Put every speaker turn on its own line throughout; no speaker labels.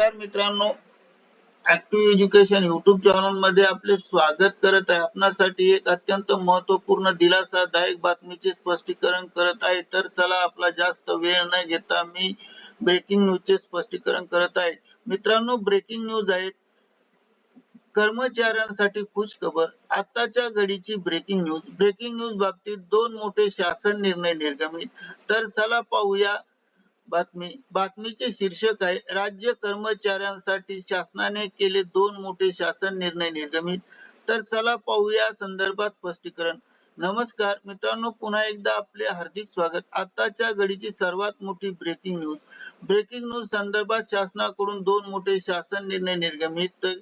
नमस्कार मित्रांनो active education YouTube चॅनलमध्ये आपले स्वागत करत आहे. आपणासाठी एक अत्यंत महत्त्वपूर्ण दिलासादायक बातमीचे स्पष्टीकरण करत आहे. तर चला आपला जास्त वेळ न घेता मी ब्रेकिंग न्यूज चे स्पष्टीकरण करत आहे. मित्रांनो ब्रेकिंग न्यूज आहे कर्मचाऱ्यांसाठी खुश खबर आताच्या घडीची ब्रेकिंग न्यूज ब्रेकिंग न्यूज बाबतीत दोन मोठे शासन निर्णय निर्गमित. तर चला पाहूया बातमी बातमीचे शीर्षक आहे राज्य कर्मचाऱ्यांसाठी शासनाने केले दोन मोठे शासन निर्णय निर्गमित. तर चला पाहूया संदर्भात स्पष्टीकरण. नमस्कार मित्रांनो पुन्हा एकदा आपले हार्दिक स्वागत. आताच्या घडीची सर्वात मोठी ब्रेकिंग न्यूज ब्रेकिंग न्यूज संदर्भात शासनाकडून दोन मोठे शासन निर्णय निर्गमित. तर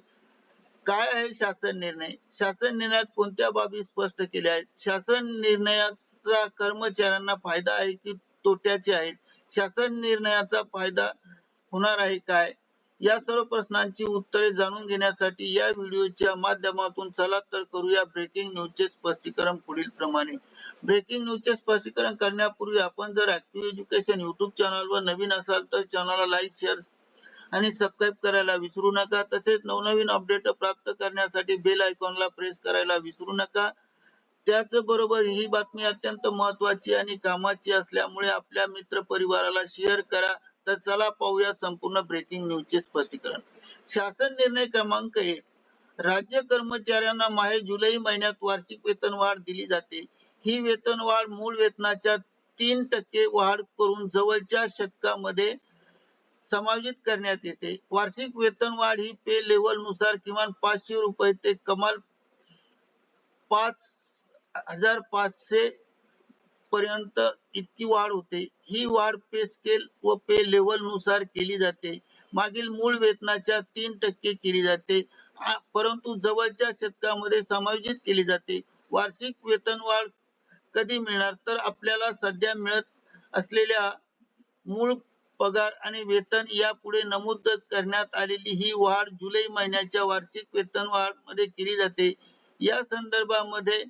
काय आहे शासन निर्णय? शासन निर्णयात कोणत्या बाबी स्पष्ट केल्या आहेत? शासन निर्णयाचा कर्मचाऱ्यांना फायदा आहे की तोट्याचे आहेत. शासन निर्णयाचा फायदा होणार आहे काय? या सर्व प्रश्नांची उत्तरे जाणून घेण्यासाठी या व्हिडिओच्या माध्यमातून चला तर करूया ब्रेकिंग न्यूजचे स्पष्टीकरण पुढील प्रमाणे. ब्रेकिंग न्यूजचे स्पष्टीकरण करण्यापूर्वी आपण जर ऍक्टिव्ह एज्युकेशन युट्यूब चॅनलवर नवीन असाल तर चॅनलला लाईक शेअर आणि सबस्क्राईब करायला विसरू नका. तसेच नवनवीन अपडेट प्राप्त करण्यासाठी बेल आयकॉनला प्रेस करायला विसरू नका. त्याचबरोबर ही बातमी अत्यंत महत्वाची आणि कामाची असल्यामुळे आपल्या मित्र परिवाराला शेअर करा. तर चला पाहूया संपूर्ण ब्रेकिंग न्यूजचे स्पष्टीकरण. शासन निर्णय क्रमांक एक. राज्य कर्मचाऱ्यांना माहे जुलै महिन्यात वार्षिक वेतन वाढ दिली जाते. ही वेतन वाढ मूळ वेतनाच्या तीन टक्के वाढ करून जवळच्या शतकामध्ये समायोजित करण्यात येते. वार्षिक वेतन वाढ ही पे लेवलनुसार किमान पाचशे रुपये ते कमाल पाच हजार पाचशे पर्यंत इतकी वाढ होते. ही वाढ पे स्केल व पे लेवलनुसार केली जाते. मागील मूळ वेतनाच्या तीन टक्के केली जाते. परंतु जवळच्या शतकामध्ये समायोजित केली जाते. वार्षिक वेतन वाढ कधी मिळणार? तर आपल्याला सध्या मिळत असलेल्या मूळ पगार आणि वेतन यापुढे नमूद करण्यात आलेली ही वाढ जुलै महिन्याच्या वार्षिक वेतन वाढमध्ये केली जाते. या संदर्भामध्ये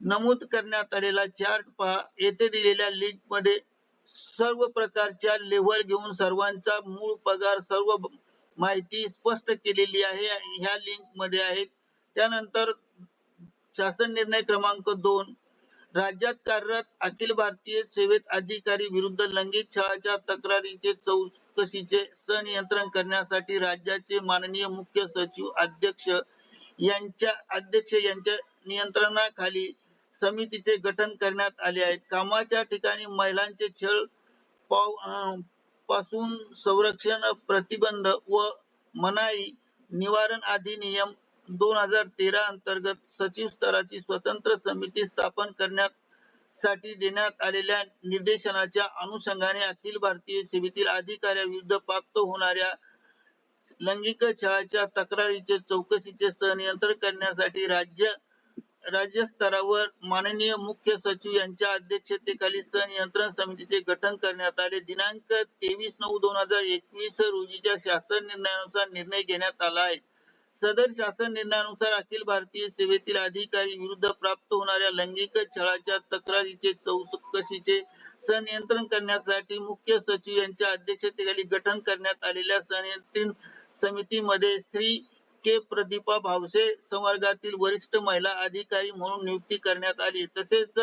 नमूद करण्यात आलेला चार्ट पहा. येथे दिलेल्या लिंकमध्ये सर्व प्रकारच्या लेवल घेऊन सर्वांचा मूळ पगार सर्व माहिती स्पष्ट केलेली आहे ह्या लिंकमध्ये आहेत. त्यानंतर शासन निर्णय क्रमांक दोन. राज्यात कार्यरत अखिल भारतीय सेवेत अधिकारी विरुद्ध लैंगिक छळाच्या तक्रारीचे चौकशीचे संनियंत्रण करण्यासाठी राज्याचे माननीय मुख्य सचिव अध्यक्ष यांच्या अध्यक्ष यांच्या नियंत्रणाखाली समितीचे गठन करण्यात आले आहे कामाच्या ठिकाणी महिलांचे छळ पावपासून संरक्षण प्रतिबंध व मनाई निवारण अधिनियम दोन हजार तेरा अंतर्गत सचिव स्तराची स्वतंत्र समिती स्थापन करण्यात साठी देण्यात आलेल्या निर्देशनाच्या अनुषंगाने अखिल भारतीय सेवेतील अधिकाऱ्याविरुद्ध प्राप्त होणाऱ्या लैंगिक छळाच्या तक्रारीचे चौकशीचे संनियंत्रण करण्यासाठी राज्य राज्य स्तरावर माननीय मुख्य सचिव यांच्या अध्यक्षतेखाली संनियंत्रण समितीचे गठन करण्यात आले. दिनांक तेवीस नऊ दोन हजार एकवीस रोजीच्या शासन निर्णयानुसार निर्णय घेण्यात आला आहे. सदर शासन निर्णयानुसार अखिल भारतीय सेवेतील अधिकारी विरुद्ध प्राप्त होणाऱ्या लैंगिक छळाच्या तक्रारीचे चौकशीचे संनियंत्रण करण्यासाठी मुख्य सचिव यांच्या अध्यक्षतेखाली गठन करण्यात आलेल्या संनियंत्रण समितीमध्ये श्री के प्रदीपा भावसे संवर्गातील वरिष्ठ महिला अधिकारी म्हणून नियुक्ती करण्यात आली. तसेच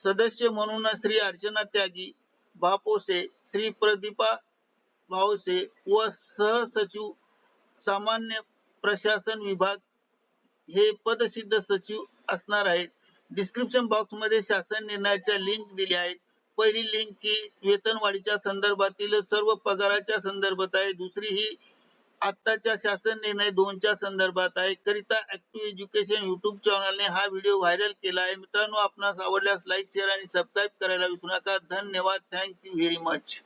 सदस्य म्हणून श्री अर्चना त्यागी बापोसे श्री प्रदीपा भावसे व सहसचिव सामान्य प्रशासन विभाग हे पदसिद्ध सचिव असणार आहेत. डिस्क्रिप्शन बॉक्समध्ये शासन निर्णयाच्या लिंक दिल्या आहेत. पहिली लिंक ही वेतनवाढीच्या संदर्भातील सर्व पगाराच्या संदर्भात आहे. दुसरी ही आत्ताच्या शासन निर्णय दोनच्या संदर्भात आहे. करिता ऍक्टिव्ह एज्युकेशन युट्यूब चॅनलने हा व्हिडिओ व्हायरल केला आहे. मित्रांनो आपणास आवडल्यास लाईक शेअर आणि सबस्क्राईब करायला विसरू नका. धन्यवाद. Thank you very much